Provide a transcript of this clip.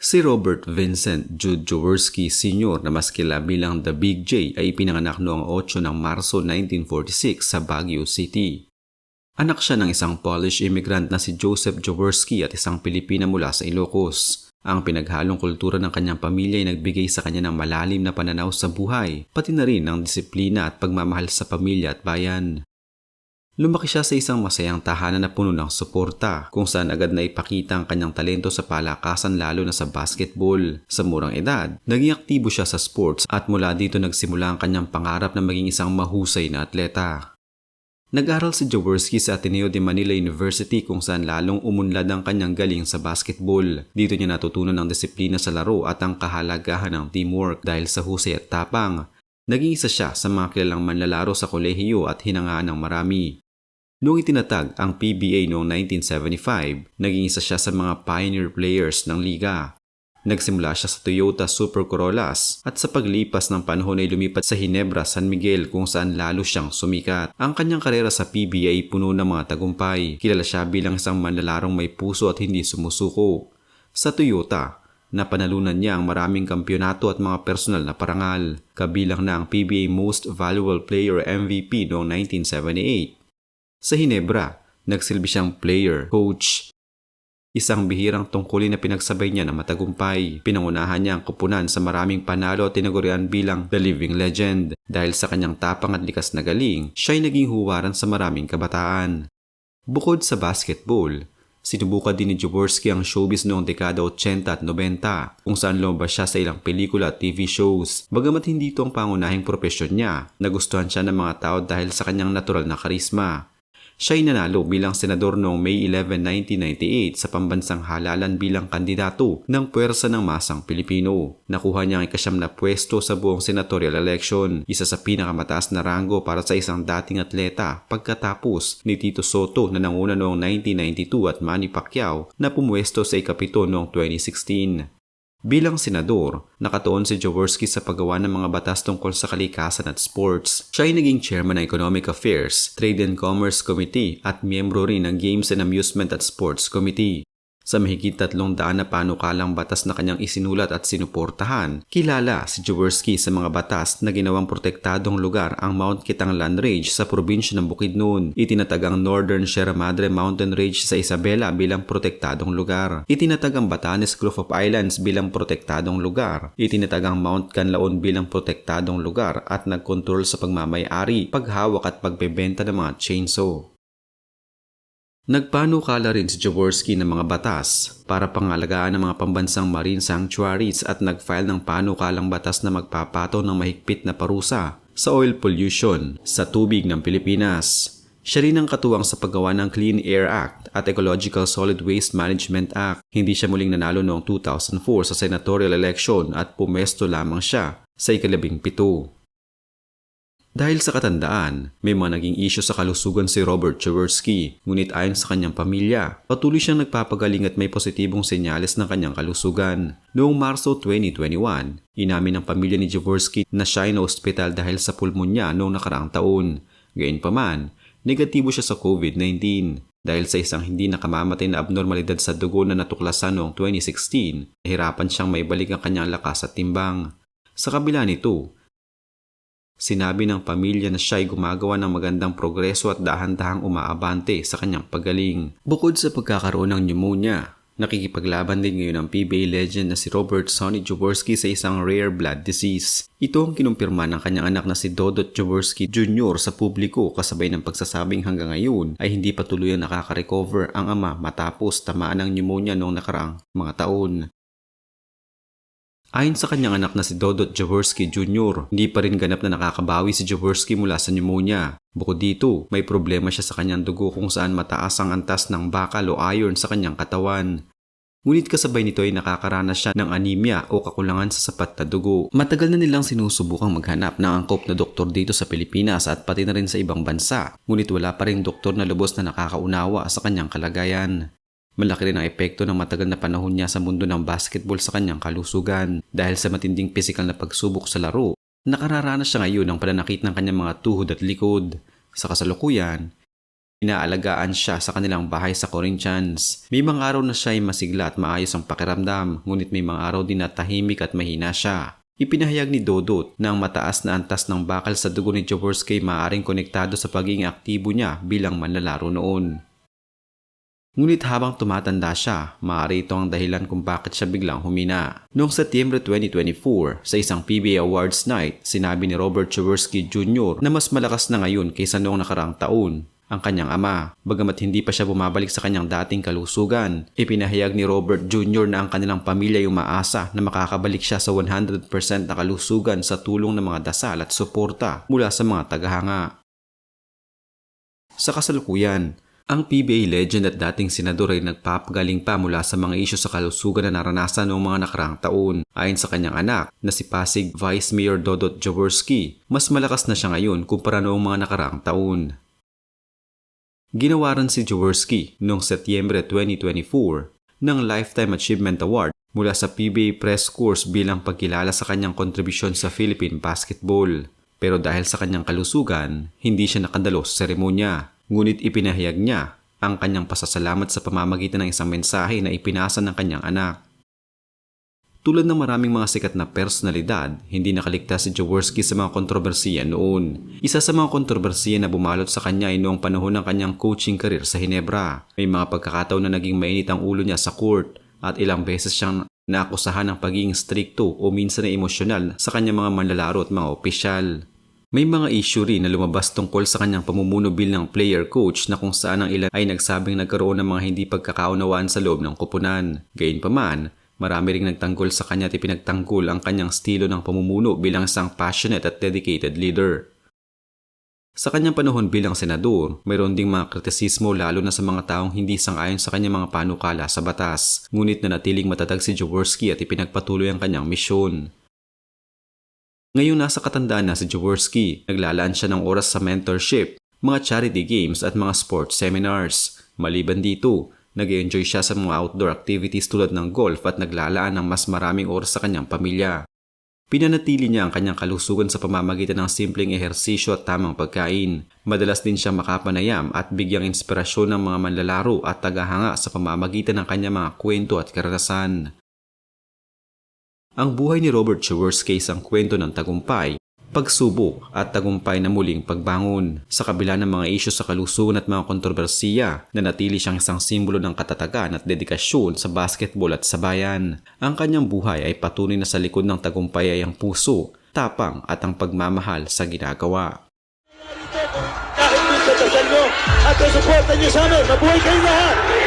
Si Robert Vincent Jude Jaworski Sr. na mas kilala bilang The Big J ay ipinanganak noong 8 ng Marso 1946 sa Baguio City. Anak siya ng isang Polish immigrant na si Joseph Jaworski at isang Pilipina mula sa Ilocos. Ang pinaghalong kultura ng kanyang pamilya ay nagbigay sa kanya ng malalim na pananaw sa buhay, pati na rin ng disiplina at pagmamahal sa pamilya at bayan. Lumaki siya sa isang masayang tahanan na puno ng suporta kung saan agad na ipakita ang kanyang talento sa palakasan lalo na sa basketball. Sa murang edad, naging aktibo siya sa sports at mula dito nagsimula ang kanyang pangarap na maging isang mahusay na atleta. Nag-aral si Jaworski sa Ateneo de Manila University kung saan lalong umunlad ang kanyang galing sa basketball. Dito niya natutunan ang disiplina sa laro at ang kahalagahan ng teamwork dahil sa husay at tapang. Naging isa siya sa mga kilalang manlalaro sa kolehiyo at hinangaan ng marami. Noong itinatag ang PBA noong 1975, naging isa siya sa mga pioneer players ng liga. Nagsimula siya sa Toyota Super Corollas at sa paglipas ng panahon ay lumipat sa Hinebra, San Miguel kung saan lalo siyang sumikat. Ang kanyang karera sa PBA ay puno ng mga tagumpay. Kilala siya bilang isang manlalarong may puso at hindi sumusuko. Sa Toyota, napanalunan niya ang maraming kampyonato at mga personal na parangal. Kabilang na ang PBA Most Valuable Player MVP noong 1978. Sa Hinebra, nagsilbi siyang player, coach, isang bihirang tungkulin na pinagsabay niya na matagumpay. Pinangunahan niya ang kupunan sa maraming panalo at tinagurian bilang The Living Legend. Dahil sa kanyang tapang at likas na galing, siya ay naging huwaran sa maraming kabataan. Bukod sa basketball, sinubukan din ni Jaworski ang showbiz noong dekada 80 at 90 kung saan lumabas siya sa ilang pelikula at TV shows. Bagamat hindi ito ang pangunahing propesyon niya, nagustuhan siya ng mga tao dahil sa kanyang natural na karisma. Siya ay nanalo bilang senador noong May 11, 1998 sa pambansang halalan bilang kandidato ng puwersa ng masang Pilipino. Nakuha niya ang ikasyam na pwesto sa buong senatorial election, isa sa pinakamataas na rango para sa isang dating atleta pagkatapos ni Tito Soto na nanguna noong 1992 at Manny Pacquiao na pumwesto sa ikapito noong 2016. Bilang senador, nakatuon si Jaworski sa paggawa ng mga batas tungkol sa kalikasan at sports. Siya ay naging chairman ng Economic Affairs, Trade and Commerce Committee at miyembro rin ng Games and Amusement at Sports Committee. Sa mahigit tatlong daan na panukalang batas na kanyang isinulat at sinuportahan, kilala si Jaworski sa mga batas na ginawang protektadong lugar ang Mount Kitanglan Range sa probinsya ng Bukidnon. Itinatag ang Northern Sierra Madre Mountain Range sa Isabela bilang protektadong lugar. Itinatag ang Batanes Group of Islands bilang protektadong lugar. Itinatag ang Mount Canlaon bilang protektadong lugar at nagkontrol sa pagmamayari, paghawak at pagbebenta ng mga chainsaw. Nagpanukala rin si Jaworski ng mga batas para pangalagaan ng mga pambansang marine sanctuaries at nag-file ng panukalang batas na magpapato ng mahigpit na parusa sa oil pollution sa tubig ng Pilipinas. Siya rin ang katuwang sa paggawa ng Clean Air Act at Ecological Solid Waste Management Act. Hindi siya muling nanalo noong 2004 sa senatorial election at pumesto lamang siya sa ikalabing pito. Dahil sa katandaan, may mga naging isyo sa kalusugan si Robert Jaworski, ngunit ayon sa kanyang pamilya, patuloy siyang nagpapagaling at may positibong senyales ng kanyang kalusugan. Noong Marso 2021, inamin ng pamilya ni Jaworski na siya ay na-ospital dahil sa pulmonya noong nakaraang taon. Gayunpaman, negatibo siya sa COVID-19 dahil sa isang hindi nakamamatay na abnormalidad sa dugo na natuklasan noong 2016, nahirapan siyang maibalik ang kanyang lakas at timbang. Sa kabila nito, Sinabi ng pamilya na siya ay gumagawa ng magandang progreso at dahan-dahang umaabante sa kanyang paggaling. Bukod sa pagkakaroon ng pneumonia, nakikipaglaban din ngayon ang PBA legend na si Robert Sonny Jaworski sa isang rare blood disease. Ito ang kinumpirma ng kanyang anak na si Dodot Jaworski Jr. sa publiko kasabay ng pagsasabing hanggang ngayon ay hindi pa tuluyang nakaka-recover ang ama matapos tamaan ng pneumonia noong nakaraang mga taon. Ayon sa kanyang anak na si Dodot Jaworski Jr., hindi pa rin ganap na nakakabawi si Jaworski mula sa pneumonia. Bukod dito, may problema siya sa kanyang dugo kung saan mataas ang antas ng bakal o iron sa kanyang katawan. Ngunit kasabay nito ay nakakaranas siya ng anemia o kakulangan sa sapat na dugo. Matagal na nilang sinusubukang maghanap ng angkop na doktor dito sa Pilipinas at pati na rin sa ibang bansa. Ngunit wala pa rin doktor na lubos na nakakaunawa sa kanyang kalagayan. Malaki rin ang epekto ng matagal na panahon niya sa mundo ng basketball sa kanyang kalusugan dahil sa matinding pisikal na pagsubok sa laro. Nakararanas siya ngayon ng pananakit ng kanyang mga tuhod at likod. Sa kasalukuyan, Inaalagaan siya sa kanilang bahay sa Corinthians. May mga araw na siya ay masigla at maayos ang pakiramdam, ngunit may mga araw din na tahimik at mahina siya. Ipinahayag ni Dodot na ang mataas na antas ng bakal sa dugo ni Jaworski ay maaaring konektado sa pagiging aktibo niya bilang manlalaro noon. Ngunit habang tumatanda siya, maaari ito ang dahilan kung bakit siya biglang humina. Noong Setyembre 2024, sa isang PBA Awards night, sinabi ni Robert Jaworski Jr. na mas malakas na ngayon kaysa noong nakaraang taon ang kanyang ama. Bagamat hindi pa siya bumabalik sa kanyang dating kalusugan, ipinahayag ni Robert Jr. na ang kanilang pamilya ay umaasa na makakabalik siya sa 100% na kalusugan sa tulong ng mga dasal at suporta mula sa mga tagahanga. Sa kasalukuyan, ang PBA legend at dating senador ay nagpapagaling pa mula sa mga isyu sa kalusugan na naranasan noong mga nakaraang taon. Ayon sa kanyang anak na si Pasig Vice Mayor Dodot Jaworski, mas malakas na siya ngayon kumpara noong mga nakaraang taon. Ginawa rin si Jaworski noong Setyembre 2024 ng Lifetime Achievement Award mula sa PBA Press Course bilang pagkilala sa kanyang kontribusyon sa Philippine basketball. Pero dahil sa kanyang kalusugan, hindi siya nakadalo sa seremonya. Ngunit ipinahayag niya ang kanyang pasasalamat sa pamamagitan ng isang mensahe na ipinasa ng kanyang anak. Tulad ng maraming mga sikat na personalidad, hindi nakaligtas si Jaworski sa mga kontrobersiya noon. Isa sa mga kontrobersiya na bumalot sa kanya ay noong panahon ng kanyang coaching career sa Hinebra. May mga pagkakataon na naging mainit ang ulo niya sa court at ilang beses siyang naakusahan ng pagiging stricto o minsan ay emosyonal sa kanyang mga manlalaro at mga opisyal. May mga issue rin na lumabas tungkol sa kanyang pamumuno bilang player coach na kung saan ang ilan ay nagsabing nagkaroon ng mga hindi pagkakaunawaan sa loob ng kupunan. Gayunpaman, Marami ring nagtanggol sa kanya at ipinagtanggol ang kanyang estilo ng pamumuno bilang isang passionate at dedicated leader. Sa kanyang panahon bilang senador, mayroon ding mga kritisismo lalo na sa mga taong hindi sang-ayon sa kanyang mga panukala sa batas, ngunit nanatiling matatag si Jaworski at ipinagpatuloy ang kanyang misyon. Ngayong nasa katandaan na si Jaworski, naglalaan siya ng oras sa mentorship, mga charity games at mga sports seminars. Maliban dito, nag enjoy siya sa mga outdoor activities tulad ng golf at naglalaan ng mas maraming oras sa kanyang pamilya. Pinanatili niya ang kanyang kalusugan sa pamamagitan ng simpleng ehersisyo at tamang pagkain. Madalas din siya makapanayam at bigyang inspirasyon ng mga manlalaro at tagahanga sa pamamagitan ng kanyang mga kwento at karanasan. Ang buhay ni Robert ay isang kwento ng tagumpay, pagsubok at tagumpay na muling pagbangon. Sa kabila ng mga isyu sa kalusugan at mga kontrobersiya, nanatili siyang isang simbolo ng katatagan at dedikasyon sa basketball at sa bayan. Ang kanyang buhay ay patunay na sa likod ng tagumpay ay ang puso, tapang at ang pagmamahal sa ginagawa. At susuporta nyo sa amin. Mabuhay kayong lahat!